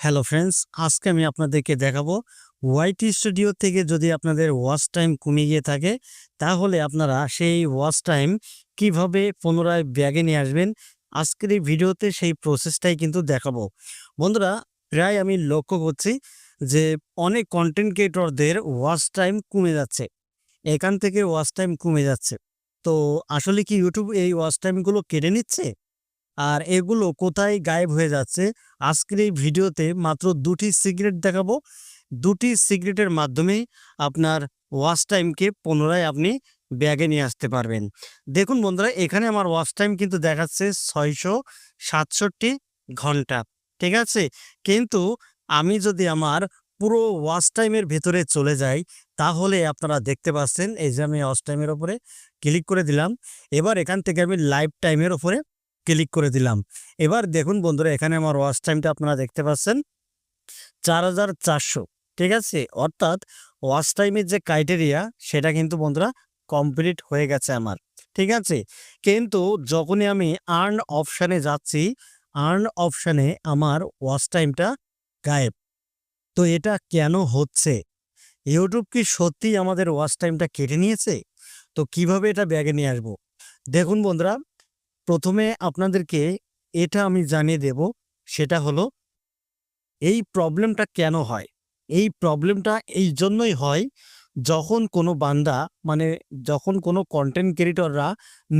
Hello friends আজকে আমি আপনাদেরকে দেখাবো ওয়াইটি স্টুডিও থেকে যদি আপনাদের ওয়াচ টাইম কমে গিয়ে থাকে, তাহলে আপনারা সেই ওয়াচ টাইম কীভাবে পুনরায় ব্যাগে নিয়ে আসবেন, আজকের এই ভিডিওতে সেই প্রসেসটাই কিন্তু দেখাবো। বন্ধুরা, প্রায় আমি লক্ষ্য করছি যে অনেক কন্টেন্ট ক্রিয়েটরদের ওয়াচ টাইম কমে যাচ্ছে, এখান থেকে ওয়াচ টাইম কমে যাচ্ছে। তো আসলে কি ইউটিউব এই ওয়াচ টাইমগুলো কেটে নিচ্ছে? আর এগুলো কোথায় গায়েব হয়ে যাচ্ছে? আজকের এই ভিডিওতে মাত্র দুটি সিগারেট দেখাবো। দুটি সিগারেটের মাধ্যমেই আপনার ওয়াচ টাইমকে পুনরায় আপনি ব্যাগে নিয়ে আসতে পারবেন। দেখুন বন্ধুরা, এখানে আমার ওয়াচ টাইম কিন্তু দেখাচ্ছে ছয়শো সাতষট্টি ঘণ্টা, ঠিক আছে? কিন্তু আমি যদি আমার পুরো ওয়াচ টাইমের ভেতরে চলে যাই, তাহলে আপনারা দেখতে পাচ্ছেন, এই যে আমি ওয়াচ টাইমের ওপরে ক্লিক করে দিলাম। এবার এখান থেকে আমি লাইফ টাইমের ওপরে ক্লিক করে দিলাম। এবার দেখুন বন্ধুরা, এখানে আমার ওয়াচ টাইমটা আপনারা দেখতে পাচ্ছেন। চার হাজার চারশো, ঠিক আছে? অর্থাৎ ওয়াচ টাইমের যে ক্রাইটেরিয়া, সেটা কিন্তু বন্ধুরা কমপ্লিট হয়ে গেছে আমার, ঠিক আছে? কিন্তু যখনই আমি আর্ন অপশানে যাচ্ছি, আর্ন অপশানে আমার ওয়াচ টাইমটা গায়েব। তো এটা কেন হচ্ছে? ইউটিউব কি সত্যি আমাদের ওয়াচ টাইমটা কেটে নিয়েছে? তো কীভাবে এটা ব্যাগে নিয়ে আসব? দেখুন বন্ধুরা প্রথমে আপনাদেরকে এটা আমি জানিয়ে দেব, সেটা হলো, এই প্রবলেমটা কেন হয়? এই প্রবলেমটা এই জন্যই হয় যখন কোনো বান্দা মানে যখন কোনো কন্টেন্ট ক্রিয়েটররা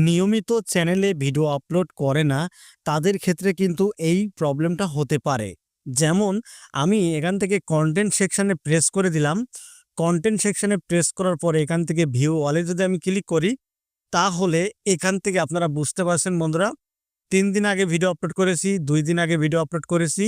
নিয়মিত চ্যানেলে ভিডিও আপলোড করে না, তাদের ক্ষেত্রে কিন্তু এই প্রবলেমটা হতে পারে। যেমন, আমি এখান থেকে কন্টেন্ট সেকশানে প্রেস করে দিলাম। কন্টেন্ট সেকশানে প্রেস করার পরে এখান থেকে ভিউ ওয়ালে যদি আমি ক্লিক করি তাহলে এখান থেকে আপনারা বুঝতে পারছেন বন্ধুরা, তিন দিন আগে ভিডিও আপলোড করেছি, দুই দিন আগে ভিডিও আপলোড করেছি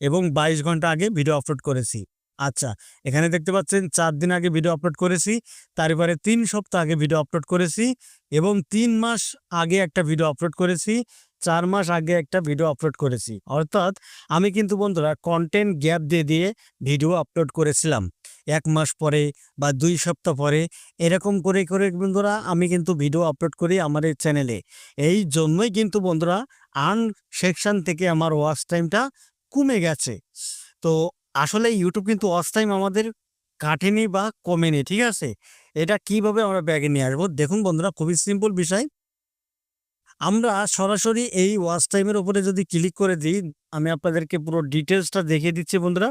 এবং বাইশ ঘণ্টা আগে ভিডিও আপলোড করেছি। আচ্ছা এখানে দেখতে পাচ্ছেন চার দিন আগে ভিডিও আপলোড করেছি, তারপরে তিন সপ্তাহ আগে ভিডিও আপলোড করেছি এবং তিন মাস আগে একটা ভিডিও আপলোড করেছি, চার মাস আগে একটা ভিডিও আপলোড করেছি। অর্থাৎ আমি কিন্তু বন্ধুরা কন্টেন্ট গ্যাপ দিয়ে দিয়ে ভিডিও আপলোড করেছিলাম। এক মাস পরে বা দুই সপ্তাহ পরে, এরকম করে করে বন্ধুরা আমি কিন্তু ভিডিও আপলোড করি আমার এই চ্যানেলে এই জন্যই কিন্তু বন্ধুরা আর্ন সেকশন থেকে আমার ওয়াচ টাইমটা কমে গেছে। তো আসলে ইউটিউব কিন্তু ওয়াচ টাইম আমাদের কাটেনি বা কমেনি, ঠিক আছে? এটা কীভাবে আমরা ব্যাগে নিয়ে আসব? দেখুন বন্ধুরা, খুবই সিম্পল বিষয়। আমরা সরাসরি এই ওয়াচ টাইমের উপরে যদি ক্লিক করে দিই, আমি আপনাদেরকে পুরো ডিটেলসটা দেখিয়ে দিচ্ছি বন্ধুরা।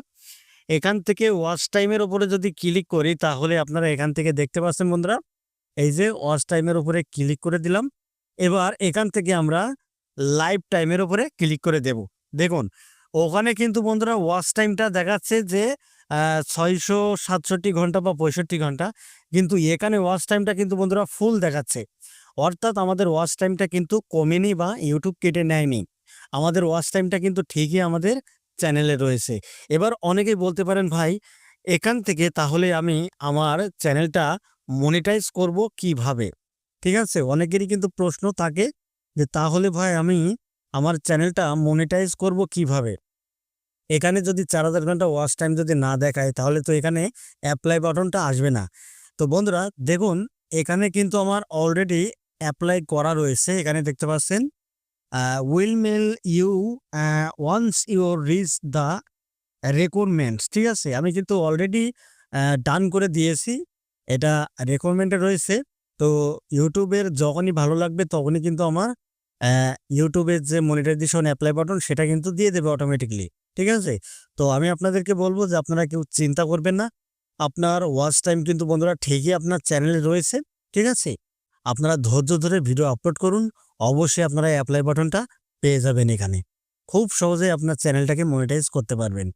এখান থেকে ওয়াচ টাইমের উপরে যদি ক্লিক করি, তাহলে আপনারা এখান থেকে দেখতে পাচ্ছেন বন্ধুরা, এই যে ওয়াচ টাইমের উপরে ক্লিক করে দিলাম। এবার এখান থেকে আমরা লাইভ টাইমের উপরে ক্লিক করে দেব। দেখুন, ওখানে কিন্তু বন্ধুরা ওয়াচ টাইমটা দেখাচ্ছে যে ছয়শো সাতষট্টি ঘণ্টা বা পঁয়ষট্টি ঘণ্টা, কিন্তু এখানে ওয়াচ টাইমটা কিন্তু বন্ধুরা ফুল দেখাচ্ছে। অর্থাৎ আমাদের ওয়াচ টাইমটা কিন্তু কমেনি বা ইউটিউব কেটে নেয়নি। আমাদের ওয়াচ টাইমটা কিন্তু ঠিকই আমাদের চ্যানেলে রয়েছে। এবার অনেকেই বলতে পারেন, ভাই, এখান থেকে তাহলে আমি আমার চ্যানেলটা মনিটাইজ করব কীভাবে? ঠিক আছে? অনেকেরই কিন্তু প্রশ্ন থাকে যে, তাহলে ভাই, আমি আমার চ্যানেলটা মনিটাইজ করব কীভাবে? এখানে যদি চার হাজার ঘণ্টা ওয়াচ টাইম যদি না দেখায়, তাহলে তো এখানে অ্যাপ্লাই বাটনটা আসবে না। তো বন্ধুরা, দেখুন, এখানে কিন্তু আমার অলরেডি অ্যাপ্লাই করা রয়েছে। এখানে দেখতে পাচ্ছেন will mail you once you reach the requirements ঠিক আছে? আমি কিন্তু অলরেডি ডান করে দিয়েছি। এটা রেকোয়ারমেন্টে রয়েছে। তো ইউটিউবের যখনই ভালো লাগবে তখনই কিন্তু আমার ইউটিউবের যে মনিটাইজেশন অ্যাপ্লাই বাটন সেটা কিন্তু দিয়ে দেবে অটোমেটিকলি ঠিক আছে? তো আমি আপনাদেরকে বলব যে আপনারা কেউ চিন্তা করবেন না। আপনার ওয়াচ টাইম কিন্তু বন্ধুরা ঠিকই আপনার চ্যানেলে রয়েছে। ঠিক আছে? আপনারা ধৈর্য ধরে ভিডিও আপলোড করুন, অবশ্যই আপনারা অ্যাপ্লাই বাটনটা পেয়ে যাবেন এখানে। খুব সহজে আপনার চ্যানেলটাকে মনিটাইজ করতে পারবেন।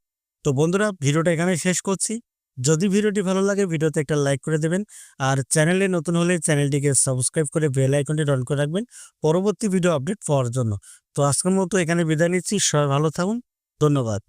তো বন্ধুরা, ভিডিওটা এখানে শেষ করছি। যদি ভিডিওটি ভালো লাগে, ভিডিওতে একটা লাইক করে দেবেন। আর চ্যানেলে নতুন হলে চ্যানেলটিকে সাবস্ক্রাইব করে বেল আইকনটি অন করে রাখবেন পরবর্তী ভিডিও আপডেট পাওয়ার জন্য। তো আজকের মতো এখানে বিদায় নিচ্ছি। সবাই ভালো থাকুন। ধন্যবাদ।